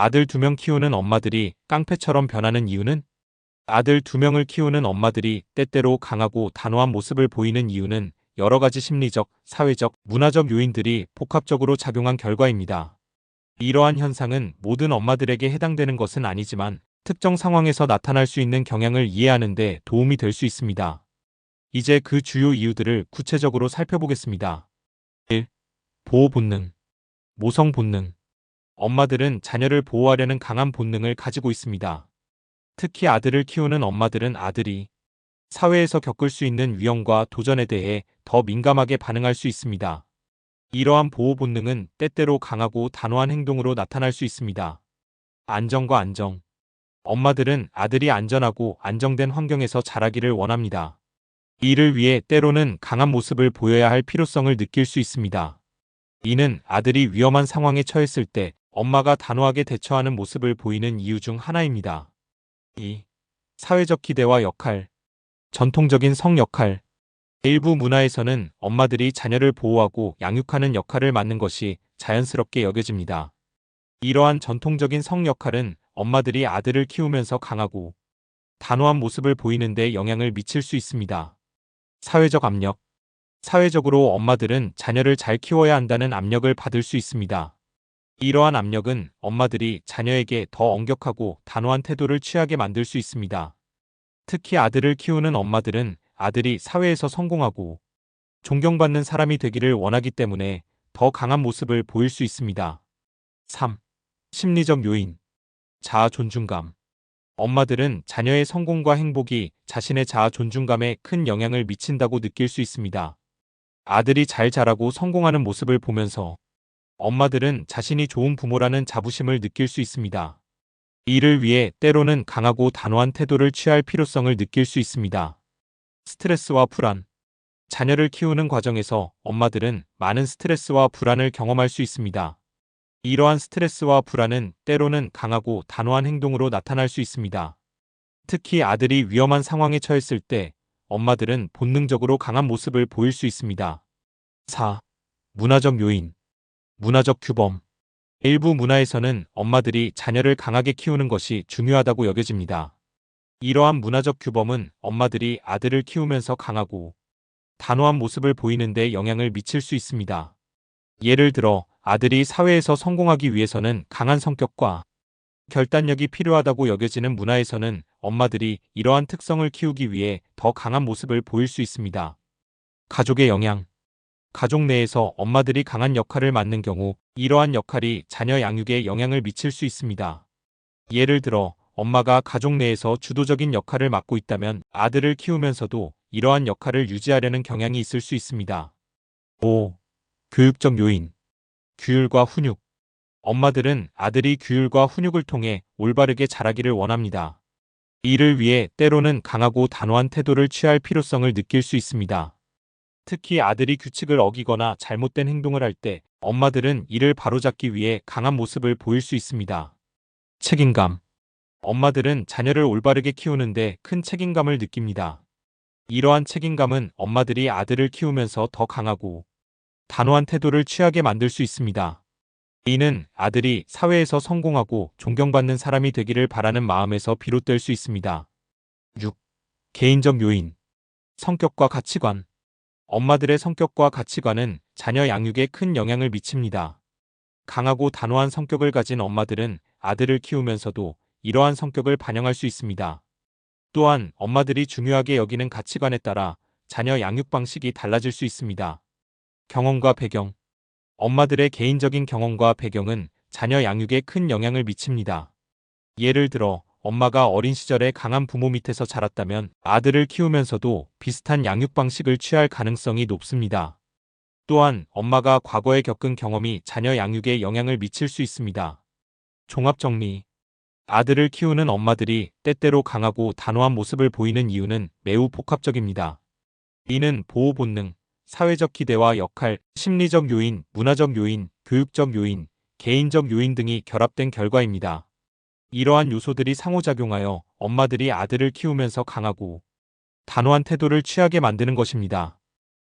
아들 두 명 키우는 엄마들이 깡패처럼 변하는 이유는 아들 두 명을 키우는 엄마들이 때때로 강하고 단호한 모습을 보이는 이유는 여러 가지 심리적, 사회적, 문화적 요인들이 복합적으로 작용한 결과입니다. 이러한 현상은 모든 엄마들에게 해당되는 것은 아니지만 특정 상황에서 나타날 수 있는 경향을 이해하는 데 도움이 될 수 있습니다. 이제 그 주요 이유들을 구체적으로 살펴보겠습니다. 1. 보호 본능. 모성 본능. 엄마들은 자녀를 보호하려는 강한 본능을 가지고 있습니다. 특히 아들을 키우는 엄마들은 아들이 사회에서 겪을 수 있는 위험과 도전에 대해 더 민감하게 반응할 수 있습니다. 이러한 보호 본능은 때때로 강하고 단호한 행동으로 나타날 수 있습니다. 안정과 안정. 엄마들은 아들이 안전하고 안정된 환경에서 자라기를 원합니다. 이를 위해 때로는 강한 모습을 보여야 할 필요성을 느낄 수 있습니다. 이는 아들이 위험한 상황에 처했을 때 엄마가 단호하게 대처하는 모습을 보이는 이유 중 하나입니다. 2. 사회적 기대와 역할. 전통적인 성 역할. 일부 문화에서는 엄마들이 자녀를 보호하고 양육하는 역할을 맡는 것이 자연스럽게 여겨집니다. 이러한 전통적인 성 역할은 엄마들이 아들을 키우면서 강하고 단호한 모습을 보이는데 영향을 미칠 수 있습니다. 사회적 압력. 사회적으로 엄마들은 자녀를 잘 키워야 한다는 압력을 받을 수 있습니다. 이러한 압력은 엄마들이 자녀에게 더 엄격하고 단호한 태도를 취하게 만들 수 있습니다. 특히 아들을 키우는 엄마들은 아들이 사회에서 성공하고 존경받는 사람이 되기를 원하기 때문에 더 강한 모습을 보일 수 있습니다. 3. 심리적 요인. 자아 존중감. 엄마들은 자녀의 성공과 행복이 자신의 자아 존중감에 큰 영향을 미친다고 느낄 수 있습니다. 아들이 잘 자라고 성공하는 모습을 보면서 엄마들은 자신이 좋은 부모라는 자부심을 느낄 수 있습니다. 이를 위해 때로는 강하고 단호한 태도를 취할 필요성을 느낄 수 있습니다. 스트레스와 불안. 자녀를 키우는 과정에서 엄마들은 많은 스트레스와 불안을 경험할 수 있습니다. 이러한 스트레스와 불안은 때로는 강하고 단호한 행동으로 나타날 수 있습니다. 특히 아들이 위험한 상황에 처했을 때 엄마들은 본능적으로 강한 모습을 보일 수 있습니다. 4. 문화적 요인. 문화적 규범. 일부 문화에서는 엄마들이 자녀를 강하게 키우는 것이 중요하다고 여겨집니다. 이러한 문화적 규범은 엄마들이 아들을 키우면서 강하고 단호한 모습을 보이는데 영향을 미칠 수 있습니다. 예를 들어 아들이 사회에서 성공하기 위해서는 강한 성격과 결단력이 필요하다고 여겨지는 문화에서는 엄마들이 이러한 특성을 키우기 위해 더 강한 모습을 보일 수 있습니다. 가족의 영향. 가족 내에서 엄마들이 강한 역할을 맡는 경우 이러한 역할이 자녀 양육에 영향을 미칠 수 있습니다. 예를 들어 엄마가 가족 내에서 주도적인 역할을 맡고 있다면 아들을 키우면서도 이러한 역할을 유지하려는 경향이 있을 수 있습니다. 5. 교육적 요인. 규율과 훈육. 엄마들은 아들이 규율과 훈육을 통해 올바르게 자라기를 원합니다. 이를 위해 때로는 강하고 단호한 태도를 취할 필요성을 느낄 수 있습니다. 특히 아들이 규칙을 어기거나 잘못된 행동을 할 때 엄마들은 이를 바로잡기 위해 강한 모습을 보일 수 있습니다. 책임감. 엄마들은 자녀를 올바르게 키우는데 큰 책임감을 느낍니다. 이러한 책임감은 엄마들이 아들을 키우면서 더 강하고 단호한 태도를 취하게 만들 수 있습니다. 이는 아들이 사회에서 성공하고 존경받는 사람이 되기를 바라는 마음에서 비롯될 수 있습니다. 6. 개인적 요인. 성격과 가치관. 엄마들의 성격과 가치관은 자녀 양육에 큰 영향을 미칩니다. 강하고 단호한 성격을 가진 엄마들은 아들을 키우면서도 이러한 성격을 반영할 수 있습니다. 또한 엄마들이 중요하게 여기는 가치관에 따라 자녀 양육 방식이 달라질 수 있습니다. 경험과 배경 엄마들의 개인적인 경험과 배경은 자녀 양육에 큰 영향을 미칩니다. 예를 들어 엄마가 어린 시절에 강한 부모 밑에서 자랐다면 아들을 키우면서도 비슷한 양육 방식을 취할 가능성이 높습니다. 또한 엄마가 과거에 겪은 경험이 자녀 양육에 영향을 미칠 수 있습니다. 종합 정리. 아들을 키우는 엄마들이 때때로 강하고 단호한 모습을 보이는 이유는 매우 복합적입니다. 이는 보호 본능, 사회적 기대와 역할, 심리적 요인, 문화적 요인, 교육적 요인, 개인적 요인 등이 결합된 결과입니다. 이러한 요소들이 상호작용하여 엄마들이 아들을 키우면서 강하고 단호한 태도를 취하게 만드는 것입니다.